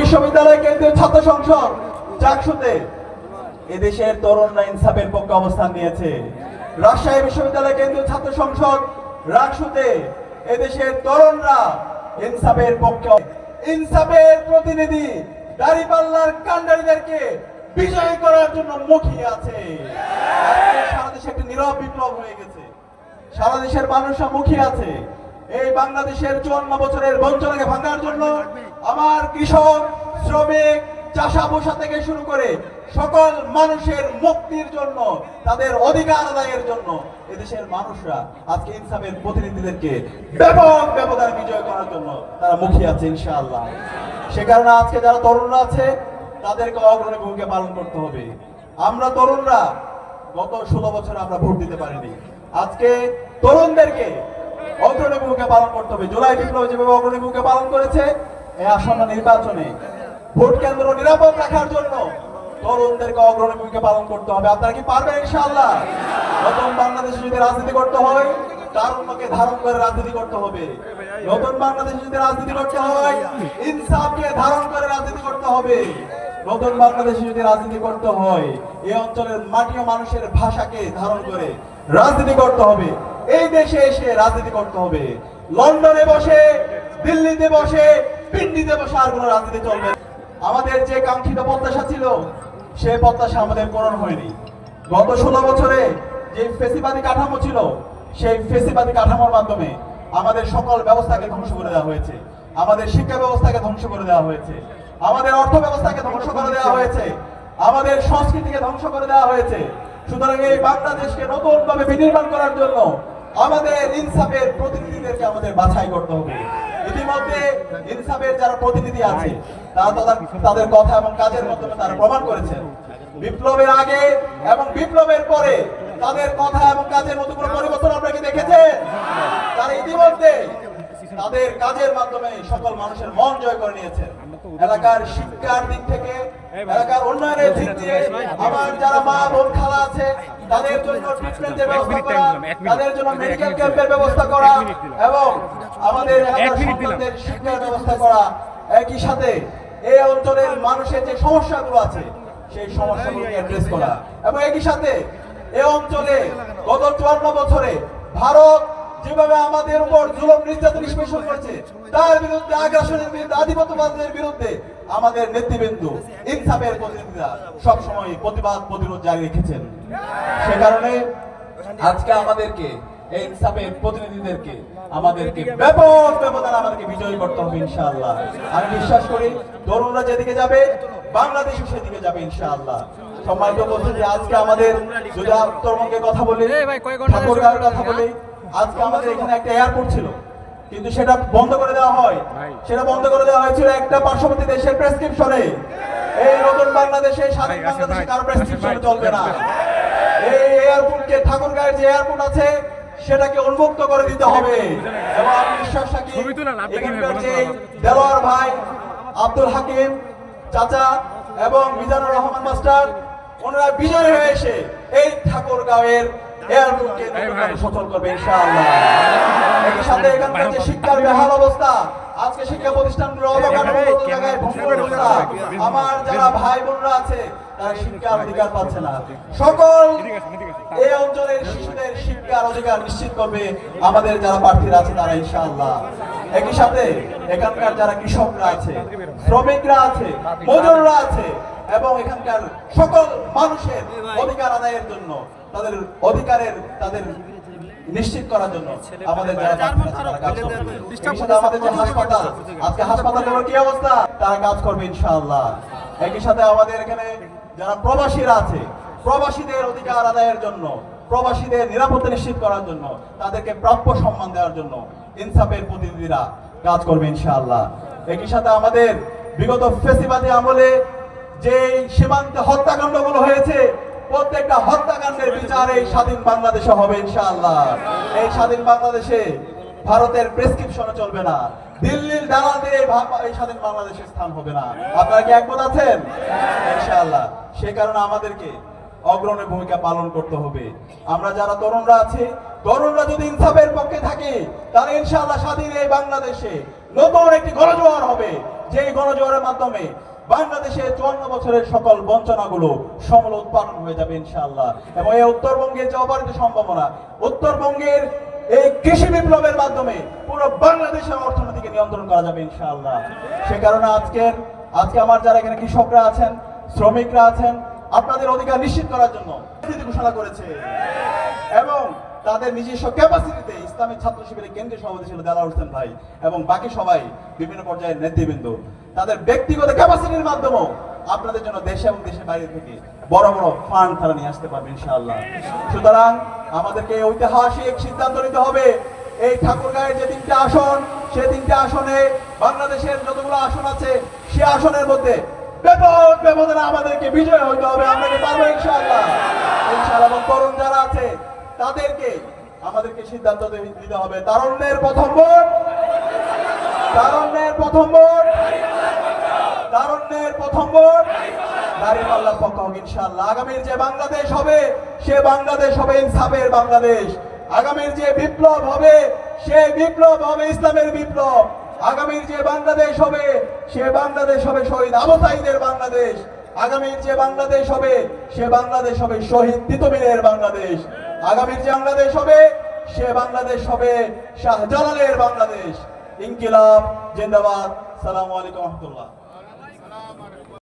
বিশ্ববিদ্যালয় কেন্দ্রীয় ছাত্র সংসদ চাকসুতে এদেশের তরুণরা ইনসাফের পক্ষে অবস্থান নিয়েছে। রাজশাহী বিশ্ববিদ্যালয় কেন্দ্রীয় ছাত্র সংসদ রাকসুতে এদেশের তরুণরা ইনসাফের পক্ষে ইনসাফের প্রতিনিধি দাঁড়িপাল্লার কান্ডারিদেরকে বিজয়ী করার জন্য মুখিয়ে আছে। সারা দেশে একটি নীরব বিপ্লব হয়ে গেছে। সারা দেশের মানুষরা মুখিয়ে আছে। এই বাংলাদেশের চুয়ান্ন বছরের বঞ্চনাকে ভাঙার জন্য আমার কৃষক, শ্রমিক চাষা বসা থেকে শুরু করে সকল মানুষের মুক্তির জন্য, তাদের অধিকার আদায়ের জন্য এদেশের মানুষরা আজকে ইনসাফের প্রতিনিধিদেরকে ব্যাপক ব্যবধান বিজয় করার জন্য তারা মুখিয়ে আছে ইনশাআল্লাহ। সে কারণে আজকে যারা তরুণরা আছে, তাদেরকে অগ্রণী ভূমিকা পালন করতে হবে। আমরা তরুণরা গত ষোলো বছর আমরা ভোট দিতে পারিনি। আজকে তরুণদেরকে অগ্রণী ভূমিকা পালন করতে হবে। জুলাই বিপ্লব যেভাবে অগ্রণী ভূমিকা পালন করেছে এই আসন্ন নির্বাচনে ভোট কেন্দ্র নিরাপদ রাখার জন্য তরুণদেরকে অগ্রণী ভূমিকা পালন করতে হবে। আপনারা কি পারবেন ইনশাআল্লাহ? নতুন বাংলাদেশে যদি রাজনীতি করতে হয়, তারুণ্যকে ধারণ করে রাজনীতি করতে হবে। নতুন বাংলাদেশে যদি রাজনীতি করতে হয়, ইনসাফকে ধারণ করে রাজনীতি করতে হবে। নতুন বাংলাদেশে যদি রাজনীতি করতে হয় এই অঞ্চলের মাটি মানুষের ভাষাকে ধারণ করে রাজনীতি করতে হবে। এই দেশে এসে রাজনীতি করতে হবে। লন্ডনে বসে, দিল্লিতে বসে, পিন্ডিতে বসে আর কোনো রাজনীতি চলবে আমাদের যে কাঙ্ক্ষিত প্রত্যাশা ছিল, সে প্রত্যাশা আমাদের পূরণ হয়নি। গত ষোলো বছরে যে ফেসিবাদী কাঠামো ছিল, সেই ফেসিবাদী কাঠামোর মাধ্যমে আমাদের সকল ব্যবস্থাকে ধ্বংস করে দেওয়া হয়েছে। আমাদের শিক্ষা ব্যবস্থাকে ধ্বংস করে দেওয়া হয়েছে। আমাদের অর্থ ব্যবস্থাকে ধ্বংস করে দেওয়া হয়েছে। আমাদের সংস্কৃতিকে ধ্বংস করে দেওয়া হয়েছে। সুতরাং এই বাংলাদেশকে নতুন ভাবে বিনির্মাণ করার জন্য আমাদের ইনসাফের প্রতিনিধিদেরকে আমাদের বাছাই করতে হবে। ইতিমধ্যে ইনসাফের যারা প্রতিনিধি আছে, তারা তাদের- কথা এবং কাজের মাধ্যমে তারা প্রমাণ করেছেন। বিপ্লবের আগে এবং বিপ্লবের পরে তাদের কথা এবং কাজের মধ্যে কোনো পরিবর্তন আপনারা কি দেখেছেন? তারা ইতিমধ্যে তাদের কাজের মাধ্যমে সকল মানুষের মন জয় করে নিয়েছেন। এলাকার শিক্ষার দিক থেকে এলাকার উন্নয়নের দিক দিয়ে আমার যারা মা বোন খালা আছে তাদের জন্য ট্রিটমেন্টের ব্যবস্থা করা তাদের জন্য মেডিকেল ক্যাম্পের ব্যবস্থা করা এবং আমাদের সন্তানদের শিক্ষার ব্যবস্থা করা একই সাথে এই অঞ্চলের মানুষের যে সমস্যাগুলো আছে সেই সমস্যাগুলোকে অ্যাড্রেস করা। এবং একই সাথে এই অঞ্চলে গত চুয়ান্ন বছরে ভারত যেভাবে আমাদের উপর জুলুম নির্যাতন নিষ্পেষণ করেছে তার বিরুদ্ধে আগ্রাসনের বিরুদ্ধে আধিপত্যবাদের বিরুদ্ধে আমাদের নেতৃবৃন্দ ইনসাফের প্রতিনিধিরা সবসময় প্রতিবাদ প্রতিরোধ জারি রেখেছেন। সে কারণে আজকে আমাদেরকে এই ইনসাফের প্রতিনিধিদেরকে আমাদেরকে ব্যাপক ব্যবধান আমাদেরকে বিজয়ী করতে হবে ইনশাআল্লাহ। আমি বিশ্বাস করি তরুণরা যেদিকে যাবে বাংলাদেশও সেদিকে যাবে ইনশাআল্লাহ। সম্মানিত উপস্থিতি আজকে আমাদের যদি কথা বলি কথা বলি আজকে আমাদের এখানে একটা এয়ারপোর্ট ছিল। কিন্তু সেটা বন্ধ করে দেওয়া হয়। সেটা বন্ধ করে দেওয়া হয়েছিল একটা পার্শ্ববর্তী দেশের প্রেসক্রিপশনে এই নতুন বাংলাদেশে স্বাধীন বাংলাদেশে কারও প্রেসক্রিপশনে চলবে না। এই এয়ারপোর্টকে ঠাকুরগাঁয়ের যে এয়ারপোর্ট আছে সেটাকে উন্মুক্ত করে দিতে হবে। এবং আমি বিশ্বাস রাখি এখানকার যে। দেলোয়ার ভাই আব্দুল হাকিম চাচা এবং মিজানুর রহমান মাস্টার ওনারা বিজয় হয়ে এসে এই ঠাকুরগাঁওয়ের এয়ারপোর্টকে এই ভাই। সচল করবে ইনশাআল্লাহ একই সাথে এখানকার যে শিক্ষার বেহাল অবস্থা আজকে শিক্ষা প্রতিষ্ঠানগুলো অবকাঠামোগত জায়গায় ভঙ্গুর আমার যারা ভাই বোনরা আছে তারা শিক্ষার অধিকার পাচ্ছে না। সকল এই অঞ্চলের শিশুদের শিক্ষার অধিকার নিশ্চিত করবে আমাদের যারা প্রার্থীরা আছে তারা ইনশাআল্লাহ। একই সাথে এখানকার যারা কৃষকরা আছে শ্রমিকরা আছে মজুররা আছে এবং এখানকার সকল মানুষের অধিকার আদায়ের জন্য তাদের অধিকারের তাদের নিশ্চিত করার জন্য আমাদের যারা আমাদের যে হাসপাতাল আজকে হাসপাতালগুলোর কি অবস্থা? তারা কাজ করবে ইনশাআল্লাহ। একই সাথে আমাদের এখানে যারা প্রবাসীরা আছে প্রবাসীদের অধিকার আদায়ের জন্য প্রবাসীদের নিরাপত্তা নিশ্চিত করার জন্য তাদেরকে প্রাপ্য সম্মান দেওয়ার জন্য ইনসাফের প্রতিনিধিরা কাজ করবে ইনশাআল্লাহ। একই সাথে আমাদের বিগত ফেসিবাদী আমলে যে সীমান্তে হত্যাকাণ্ডগুলো হয়েছে প্রত্যেকটা হত্যাকাণ্ডের বিচার এই স্বাধীন বাংলাদেশে হবে ইনশাআল্লাহ। এই স্বাধীন বাংলাদেশে ভারতের প্রেসক্রিপশনে চলবে না। দিল্লির দালাল দিয়ে এই স্বাধীন বাংলাদেশের স্থান হবে না। আপনারা কি একমত আছেন? ইনশাআল্লাহ। সে কারণে আমাদেরকে অগ্রণী ভূমিকা পালন করতে হবে। আমরা যারা তরুণরা আছি, তরুণরা যদি ইনসাফের পক্ষে থাকে, তাহলে ইনশাআল্লাহ স্বাধীন এই বাংলাদেশে নতুন একটি গণজোয়ার হবে। যে গণজোয়ারের মাধ্যমে বাংলাদেশে চুয়ান্ন বছরের সকল বঞ্চনাগুলো সমল উৎপাদন হয়ে যাবে ইনশাআল্লাহ। এবং এই উত্তরবঙ্গের যে অবারিত সম্ভাবনা, উত্তরবঙ্গের এই কৃষি বিপ্লবের মাধ্যমে পুরো বাংলাদেশের অর্থনীতিকে নিয়ন্ত্রণ করা যাবে ইনশাআল্লাহ। সে কারণে আজকের, আজকে আমার যারা এখানে কৃষকরা আছেন, শ্রমিকরা আছেন, আপনাদের অধিকার নিশ্চিত করার জন্য ঘোষণা করেছে। এবং তাদের নিজস্ব ক্যাপাসিটিতে ইসলামী ছাত্র শিবিরের কেন্দ্রীয় সভাপতি ছিল দেলার হোসেন ভাই এবং বাকি সবাই বিভিন্ন পর্যায়ের নেতৃবৃন্দ। তাদের ব্যক্তিগত ক্যাপাসিটির মাধ্যমেও আপনাদের জন্য দেশে এবং দেশের বাইরে থেকে বড় বড় ফান্ড তারা নিয়ে আসতে পারবে ইনশাআল্লাহ। সুতরাং আমাদেরকে ঐতিহাসিক সিদ্ধান্ত নিতে হবে। এই ঠাকুরগাঁয়ের যে তিনটা আসন সে তিনটা আসনে বাংলাদেশের যতগুলো আসন আছে, সে আসনের মধ্যে ব্যাপক ব্যবধানে আমাদেরকে বিজয় হইতে হবে। আমরা কি পারব ইনশাআল্লাহ? ইনশাআল্লাহ, এবং তরুণ যারা আছে তাদেরকে আমাদেরকে সিদ্ধান্ত দিতে হবে। তারুণ্যের প্রথম ভোট। তারুণ্যের প্রথম ভোট। তারুণ্যের প্রথম ভোট। পক্ষ হোক, ইনশাআল্লাহ। আগামীর যে বাংলাদেশ হবে, সে বাংলাদেশ হবে ইনসাফের বাংলাদেশ। আগামীর যে বিপ্লব হবে, সে বিপ্লব হবে ইসলামের বিপ্লব। আগামীর যে বাংলাদেশ হবে, সে বাংলাদেশ হবে শহীদ আবু সাইদের বাংলাদেশ। আগামীর যে বাংলাদেশ হবে, সে বাংলাদেশ হবে শহীদ তিতুমিরের বাংলাদেশ। আগামীর যে বাংলাদেশ হবে সে বাংলাদেশ হবে শাহজালালের বাংলাদেশ। ইনকিলাব জিন্দাবাদ। সালামু আলাইকুম রহমতুল্লাহ।